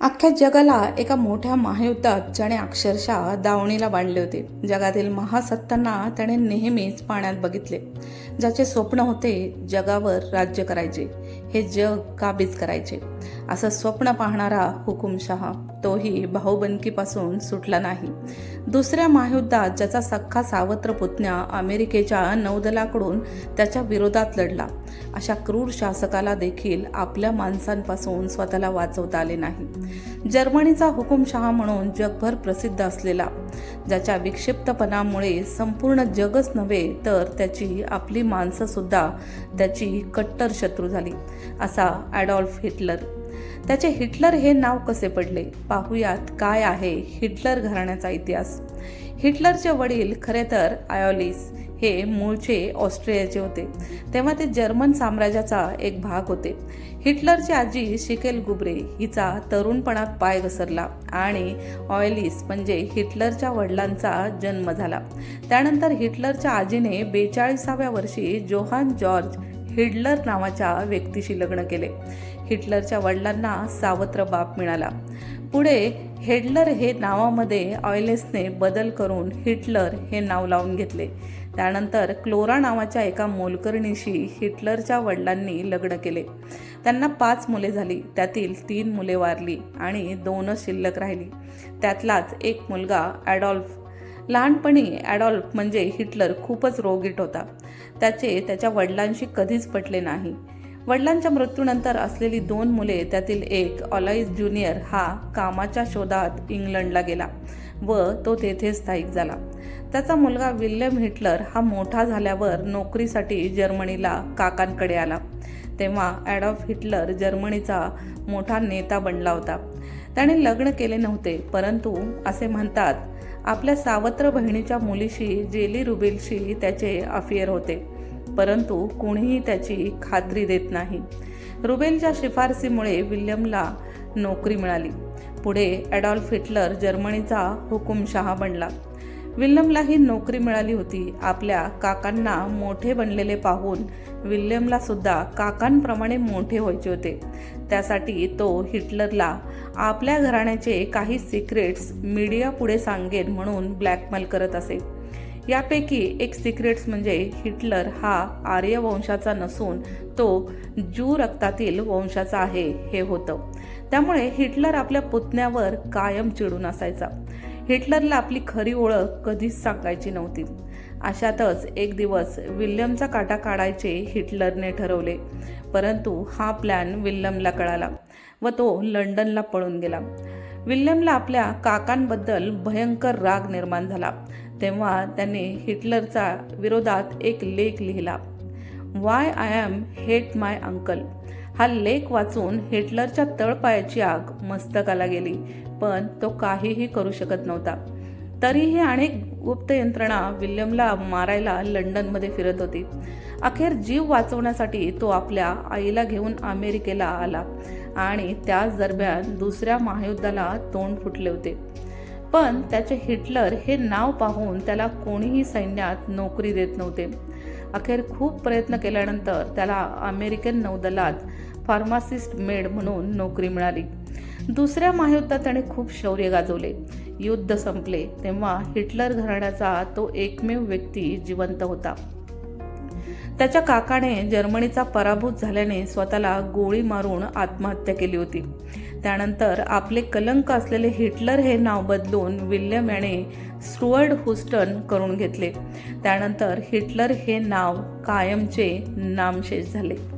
अख्ख्या जगाला एका मोठ्या महायुद्धात ज्याने अक्षरशः दावणीला बांधले होते. जगातील महासत्तांना त्याने नेहमीच पाण्यात बघितले. ज्याचे स्वप्न होते जगावर राज्य करायचे. हे जग काबीज करायचे. असं स्वप्न पाहणारा हुकुमशहा तोही भाऊबंदकीपासून सुटला नाही. दुसऱ्या महायुद्धात ज्याचा सख्खा सावत्र पुतण्या अमेरिकेच्या नौदलाकडून त्याच्या विरोधात लढला. अशा क्रूर शासकाला देखील आपल्या माणसांपासून स्वतःला वाचवता आले नाही. जर्मनीचा हुकुमशहा म्हणून जगभर प्रसिद्ध असलेला ज्याच्या विक्षिप्तपणामुळे संपूर्ण जगच नव्हे तर त्याची आपली माणसंसुद्धा त्याची कट्टर शत्रू झाली असा ॲडॉल्फ हिटलर. त्याचे हिटलर हे नाव कसे पडले? पाहूयात काय आहे हिटलर घराण्याचा इतिहास. हिटलरचे वडील खरे तर आयोलिस हे मूळचे ऑस्ट्रियाचे होते. तेव्हा ते जर्मन साम्राज्याचा एक भाग होते. हिटलरची आजी शिकेल गुबरे हिचा तरुणपणात पाय घसरला आणि ऑयलिस म्हणजे हिटलरच्या वडिलांचा जन्म झाला. त्यानंतर हिटलरच्या आजीने बेचाळीसाव्या वर्षी जोहान जॉर्ज हिटलर नावाच्या व्यक्तीशी लग्न केले. हिटलरच्या वडिलांना सावत्र बाप मिळाला. पुढे हेडलर हे नावामध्ये ऑयलेसने बदल करून हिटलर हे नाव लावून घेतले. त्यानंतर क्लोरा नावाच्या एका मोलकर्णीशी हिटलरच्या वडिलांनी लग्न केले. त्यांना पाच मुले झाली. त्यातील तीन मुले वारली आणि दोनच शिल्लक राहिली. त्यातलाच एक मुलगा ॲडॉल्फ लहानपणी ॲडॉल्फ म्हणजे हिटलर खूपच रोगीट होता. त्याचे त्याच्या वडिलांशी कधीच पटले नाही. वडिलांच्या मृत्यूनंतर असलेली दोन मुले त्यातील एक ऑलाइज ज्युनियर हा कामाच्या शोधात इंग्लंडला गेला व तो तेथे स्थायिक झाला. त्याचा मुलगा विल्यम हिटलर हा मोठा झाल्यावर नोकरीसाठी जर्मनीला काकांकडे आला. तेव्हा ॲडॉल्फ हिटलर जर्मनीचा मोठा नेता बनला होता. त्याने लग्न केले नव्हते परंतु असे म्हणतात आपल्या सावत्र बहिणीच्या मुलीशी जेली रुबेलशी त्याचे अफेअर होते. परंतु कुणीही त्याची खात्री देत नाही. रुबेलच्या शिफारसीमुळे विल्यमला नोकरी मिळाली. पुढे ॲडॉल्फ हिटलर जर्मनीचा हुकुमशहा बनला. विल्यमलाही नोकरी मिळाली होती. आपल्या काकांना मोठे बनलेले पाहून विल्यमला सुद्धा काकांप्रमाणे मोठे व्हायचे होते. त्यासाठी तो हिटलरला आपल्या घराण्याचे काही सिक्रेट्स मीडिया पुढे सांगेन म्हणून ब्लॅकमेल करत असे. यापैकी एक सिक्रेट्स म्हणजे हिटलर हा आर्य वंशाचा नसून तो जू रक्तातील वंशाचा आहे हे होतं. त्यामुळे हिटलर आपल्या पुतण्यावर कायम चिडून असायचा. हिटलरला आपली खरी ओळख कधीच सांगायची नव्हती. अशातच एक दिवस विल्यमचा काटा काढायचे हिटलरने ठरवले. परंतु हा प्लॅन विल्यमला कळाला व तो लंडनला पळून गेला. विल्यमला आपल्या काकांबद्दल भयंकर राग निर्माण झाला. तेव्हा त्याने हिटलरचा विरोधात एक लेख लिहिला. Why I am hate my uncle हा लेख वाचून हिटलरच्या तळपायाची आग मस्तकाला गेली पण तो काहीही करू शकत नव्हता. तरीही अनेक गुप्त यंत्रणा विल्यमला मारायला लंडनमध्ये फिरत होती. अखेर जीव वाचवण्यासाठी तो आपल्या आईला घेऊन अमेरिकेला आला आणि त्याच दरम्यान दुसऱ्या महायुद्धाला तोंड फुटले होते. पण त्याचे हिटलर हे नाव पाहून त्याला कोणीही सैन्यात नोकरी देत नव्हते. अखेर खूप प्रयत्न केल्यानंतर त्याला अमेरिकन नौदलात फार्मासिस्ट मेड म्हणून नोकरी मिळाली. दुसऱ्या महायुद्धात त्याने खूप शौर्य गाजवले. युद्ध संपले तेव्हा हिटलर घराण्याचा तो एकमेव व्यक्ती जिवंत होता. त्याच्या काकाने जर्मनीचा पराभूत झाल्याने स्वतःला गोळी मारून आत्महत्या केली होती. त्यानंतर आपले कलंक असलेले हिटलर हे नाव बदलून विल्यम याने स्टुअर्ड हुस्टन करून घेतले. त्यानंतर हिटलर हे नाव कायमचे नामशेष झाले.